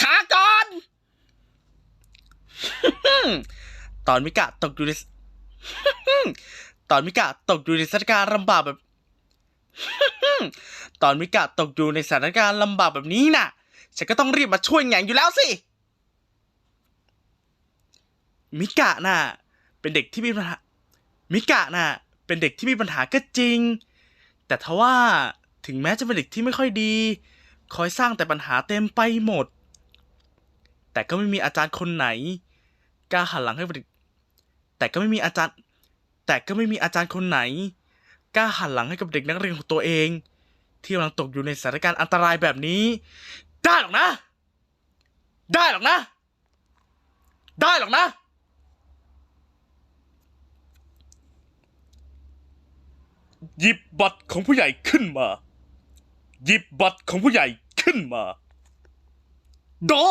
ช้าก่อน ตอนมิกะตกอยู่ในตอนมิกะตกอยู่ในสถานการณ์ลำบากแบบ ตอนมิกะตกอยู่ในสถานการณ์ลำบากแบบนี้น่ะ ฉันก็ต้องรีบมาช่วยแงงอยู่แล้วสิ มิกะน่ะ เป็นเด็กที่มีปัญหา มิกะน่ะ เป็นเด็กที่มีปัญหาก็จริง แต่ทว่าถึงแม้จะเป็นเด็กที่ไม่ค่อยดี คอยสร้างแต่ปัญหาเต็มไปหมด แต่ก็ไม่มีอาจารย์คนไหนกล้าหันหลังให้เด็กแต่ก็ไม่มีอาจารย์ แต่ก็ไม่มีอาจารย์คนไหนกล้าหันหลังให้กับเด็กนักเรียนของตัวเอง ที่กำลังตกอยู่ในสถานการณ์อันตรายแบบนี้ ได้หรอกนะ ได้หรอกนะ ได้หรอกนะ หยิบบัตรของผู้ใหญ่ขึ้นมา หยิบบัตรของผู้ใหญ่ขึ้นมาดอ